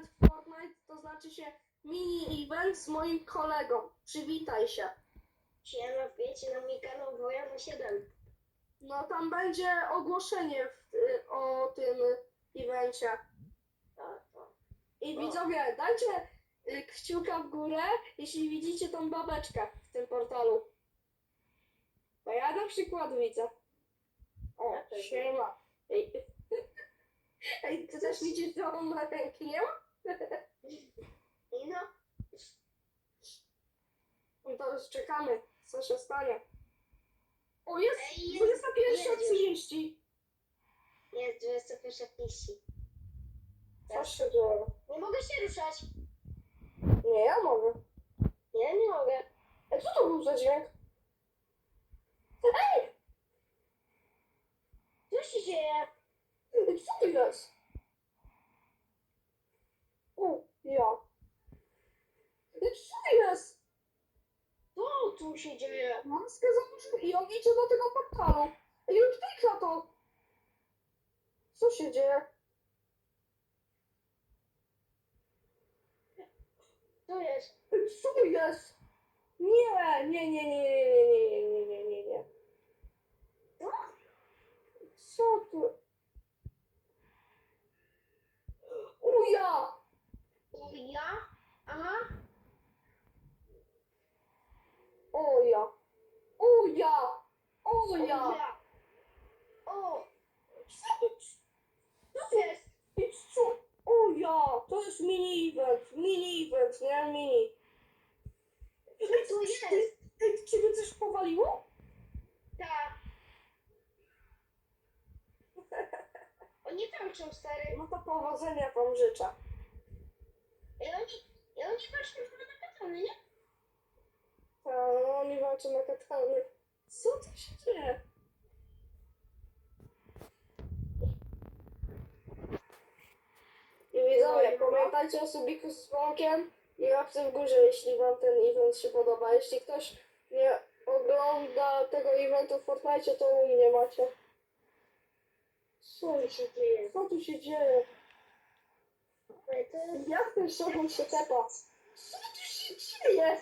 event Fortnite, to znaczy się mini event z moim kolegą. Przywitaj się. Siema, wbijcie na mój kanał Wojana 7. No tam będzie ogłoszenie w, y, o tym evencie. Tak, tak. I O. widzowie, dajcie y, kciuka w górę, jeśli widzicie tą babeczkę w tym portalu. Bo ja na przykład widzę. O, Ja też siema. Ej, Ej ty też widzisz tą ręki, nie ma? I no, No to już czekamy, co się stanie. O, jest Ej, jest- 21.30. jest 21.30. Co się dzieje? Nie mogę się ruszać. Nie, ja mogę. Nie, nie mogę. Ej, co to był za dźwięk? Ej, Co się dzieje? ej, co to jest? O, ja. Ej, co to jest? Co tu się dzieje? Maskę założył i on idzie do tego portalu. Ej, on klika to. Co się dzieje? Co jest? Co jest? Nie, nie, nie, nie, nie, nie, nie, nie, nie. Co? Co tu? O ja! O, ja? Aha. O ja! O ja! O O, Co? jest? Ej, co? O ja! To jest mini event, mini event, nie mini. Co ty- jest? Ej, ciebie coś powaliło? Tak. Oni walczą, stary. No to powodzenia wam życzę. I oni, i oni walczą na katany, nie? A, no, oni walczą na katalnych. Co tu się dzieje? I widzowie, pamiętajcie o subiku z dzwonkiem i łapce w górze, jeśli wam ten event się podoba. Jeśli ktoś nie ogląda tego eventu w Fortnite, to u mnie macie. Co się dzieje? Co tu się dzieje? To. Jak ten szogun się tepa? Co tu się dzieje?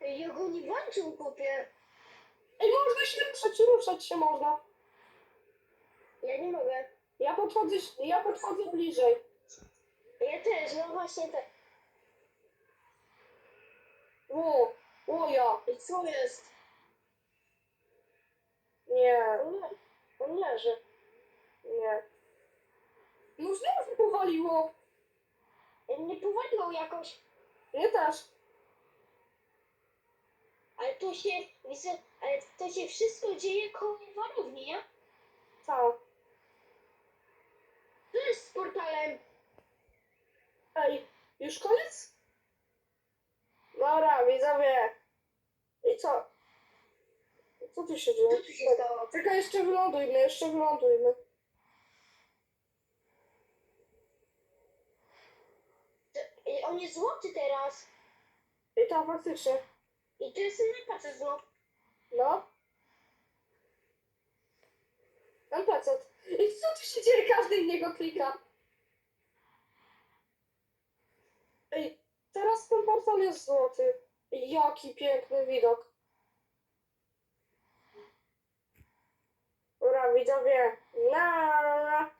Ej, Jak oni walczą, kopie. Ej, można się ruszać, ruszać się można. Ja nie mogę. Ja podchodzę, ja podchodzę bliżej. Ja też, no właśnie tak. O, o ja. I co jest? Nie, On, le- on leży. nie. No znowu powaliło. Ej, Mnie powaliło jakoś. Nie też. Ale to się, ale to się wszystko dzieje koło warowni, nie? Tak. To jest z portalem. Ej, już koniec? Dobra, widzowie. I co? Co tu się dzieje? Co tu się stało? Tylko jeszcze wylądujmy, jeszcze wylądujmy. To- On jest złoty teraz. I tam faktycznie. I to jest NPC znów. No. Tam pacet. I co tu się dzieje? Każdy w niego klika. Ej, teraz ten portal jest złoty. Jaki piękny widok. Dobra, widzowie. Na, na, na.